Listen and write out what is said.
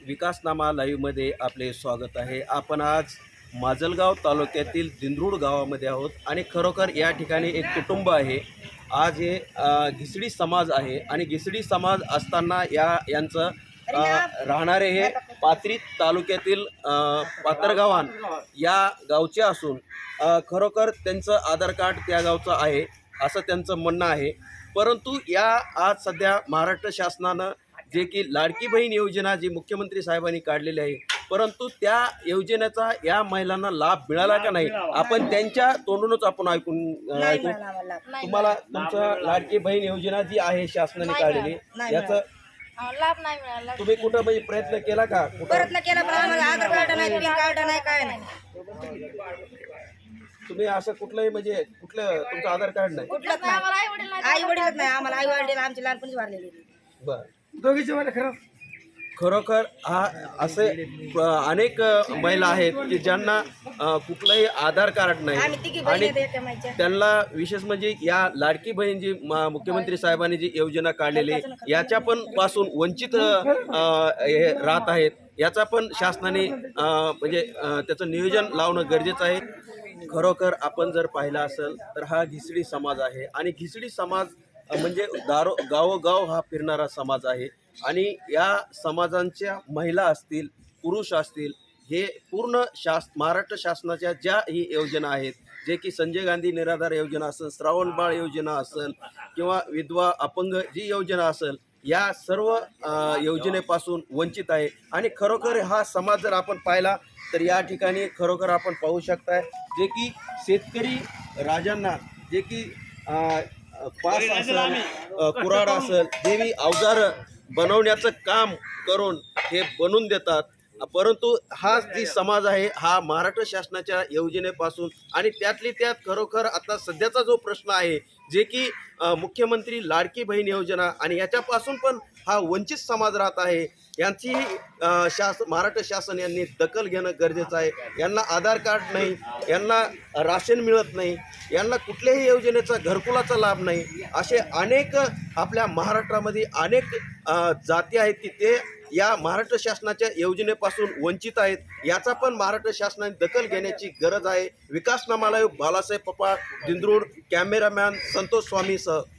विकासनामा लाईव्हमध्ये आपले स्वागत आहे. आपण आज माजलगाव तालुक्यातील दिंद्रूड गावामध्ये आहोत आणि खरोखर या ठिकाणी एक कुटुंब आहे. आज हे घिसडी समाज आहे आणि घिसडी समाज असताना या यांचं राहणारे हे पाथरी तालुक्यातील पातरगावान या गावचे असून खरोखर त्यांचं आधार कार्ड त्या गावचं आहे असं त्यांचं म्हणणं आहे. परंतु या आज सध्या महाराष्ट्र शासनानं जे की लाडकी बहीण योजना जी मुख्यमंत्री साहेबांनी काढलेली आहे परंतु त्या योजनेचा या महिलांना लाभ मिळाला का नाही आपण त्यांच्या तोंडूनच आपण ऐकून ऐकू. तुम्हाला तुमचं लाडकी बहीण योजना जी आहे शासनाने काढलेली याचं लाभ नाही मिळाला. तुम्ही कुठं म्हणजे प्रयत्न केला का? कुठं? प्रयत्न केला पण आम्हाला आधार कार्ड नाही पॅन कार्ड नाही काय नाही. तुम्ही असं कुठलंही म्हणजे कुठलं तुमचं आधार कार्ड नाही? कुठलंच आम्हाला नाही आई वडील नाही आई वडीलच नाही आम्हाला आई वडील आमची लहानपणीच वारलेली. बर. दोघीचे वाले खरं? खरोखर हा असे अनेक महिला आहेत की ज्यांना कुठलंही आधार कार्ड नाही. आणि त्यांना विशेष म्हणजे या लाडकी बहीण जी मुख्यमंत्री साहेबांनी जी योजना काढलेली याच्या पण पासून वंचित हे राहत आहेत. याचा पण शासनाने म्हणजे त्याचं नियोजन लावणं गरजेचं आहे. खरोखर आपण जर पाहिलं असेल तर हा घिसडी समाज आहे. आणि घिसडी समाज म्हणजे दारो गावोगाव हा फिरणारा समाज आहे. आणि या समाजांच्या महिला असतील पुरुष असतील हे पूर्ण शास महाराष्ट्र शासनाच्या ज्या ही योजना आहेत जे की संजय गांधी निराधार योजना असेल श्रावण बाळ योजना असेल किंवा विधवा अपंग जी योजना असेल या सर्व योजनेपासून वंचित आहे. आणि खरोखर हा समाज जर आपण पाहिला तर या ठिकाणी खरोखर आपण पाहू शकताय जे की शेतकरी राजांना जे की पास असेल कुऱ्हाड असेल देवी अवजार बनवण्याचं काम करून हे बनवून देतात. परंतु हा जी समाज आहे हा महाराष्ट्र शासनाच्या योजनेपासून आणि त्यातली त्यात खरोखर आता सध्याचा जो प्रश्न आहे जे की मुख्यमंत्री लाडकी बहीण योजना आणि याच्यापासून पण हा वंचित समाज राहत आहे. यांची शास महाराष्ट्र शासन यांनी दखल घेणं गरजेचं आहे. यांना आधार कार्ड नाही यांना राशन मिळत नाही यांना कुठल्याही योजनेचा घरकुलाचा लाभ नाही. असे अनेक आपल्या महाराष्ट्रामध्ये अनेक जाती आहेत की ते या महाराष्ट्र शासनाच्या योजनेपासून वंचित आहेत. याचा पण महाराष्ट्र शासनाने दखल घेण्याची गरज आहे. विकासनामाला बालासाहेब पप्पा दिंद्रूड कॅमेरामॅन संतोष स्वामीसह.